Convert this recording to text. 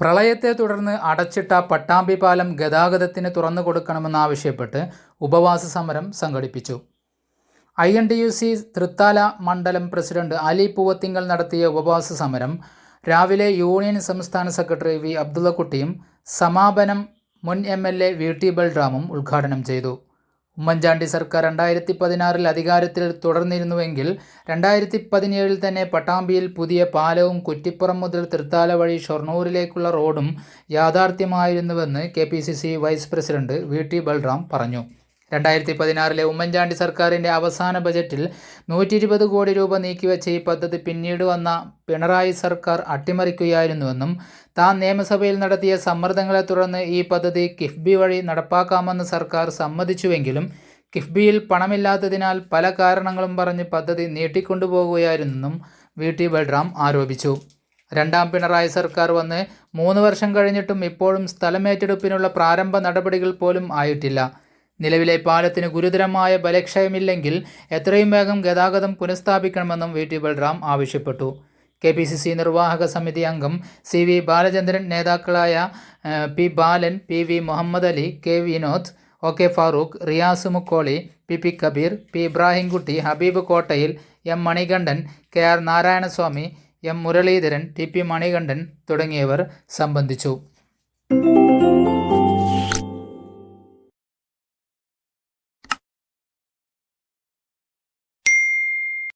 പ്രളയത്തെ തുടർന്ന് അടച്ചിട്ട പട്ടാമ്പി പാലം ഗതാഗതത്തിന് തുറന്നു കൊടുക്കണമെന്നാവശ്യപ്പെട്ട് ഉപവാസ സമരം സംഘടിപ്പിച്ചു. I N T U C Thrithala മണ്ഡലം പ്രസിഡന്റ് അലി പൂവത്തിങ്കൽ നടത്തിയ ഉപവാസ സമരം രാവിലെ യൂണിയൻ സംസ്ഥാന സെക്രട്ടറി വി അബ്ദുള്ളക്കുട്ടിയും സമാപനം മുൻ M L A V T ബൽറാമും ഉദ്ഘാടനം ചെയ്തു. ഉമ്മൻചാണ്ടി സർക്കാർ രണ്ടായിരത്തി പതിനാറിൽ അധികാരത്തിൽ തുടർന്നിരുന്നുവെങ്കിൽ രണ്ടായിരത്തി പതിനേഴിൽ തന്നെ പട്ടാമ്പിയിൽ പുതിയ പാലവും കുറ്റിപ്പുറം മുതൽ തൃത്താല വഴി ഷൊർണൂരിലേക്കുള്ള റോഡും യാഥാർത്ഥ്യമായിരുന്നുവെന്ന് K vice president V T Balram പറഞ്ഞു. രണ്ടായിരത്തി പതിനാറിലെ ഉമ്മൻചാണ്ടി സർക്കാരിന്റെ അവസാന ബജറ്റിൽ നൂറ്റി ഇരുപത് കോടി രൂപ നീക്കിവെച്ച ഈ പദ്ധതി പിന്നീട് വന്ന പിണറായി സർക്കാർ അട്ടിമറിക്കുകയായിരുന്നുവെന്നും താൻ നിയമസഭയിൽ നടത്തിയ സമ്മർദ്ദങ്ങളെ തുടർന്ന് ഈ പദ്ധതി കിഫ്ബി വഴി നടപ്പാക്കാമെന്ന് സർക്കാർ സമ്മതിച്ചുവെങ്കിലും കിഫ്ബിയിൽ പണമില്ലാത്തതിനാൽ പല കാരണങ്ങളും പറഞ്ഞ് പദ്ധതി നീട്ടിക്കൊണ്ടുപോകുകയായിരുന്നെന്നും വി ടി ബൽറാം ആരോപിച്ചു. രണ്ടാം പിണറായി സർക്കാർ വന്ന് മൂന്ന് വർഷം കഴിഞ്ഞിട്ടും ഇപ്പോഴും സ്ഥലമേറ്റെടുപ്പിനുള്ള പ്രാരംഭ നടപടികൾ പോലും ആയിട്ടില്ല. നിലവിലെ പാലത്തിന് ഗുരുതരമായ ബലക്ഷയമില്ലെങ്കിൽ എത്രയും വേഗം ഗതാഗതം പുനഃസ്ഥാപിക്കണമെന്നും വി ടി ബൽറാം ആവശ്യപ്പെട്ടു. കെ പി സി സി നിർവാഹക സമിതി അംഗം സി വി ബാലചന്ദ്രൻ നേതാക്കളായ P Balan P V Muhammad Ali K Vinod O K Farooq Riyas Mukkoli P P Kabeer P Ibrahimkutty Habeeb Kottayil M Manikandan K R Narayanaswamy M Muraleedharan T P Manikandan തുടങ്ങിയവർ സംബന്ധിച്ചു.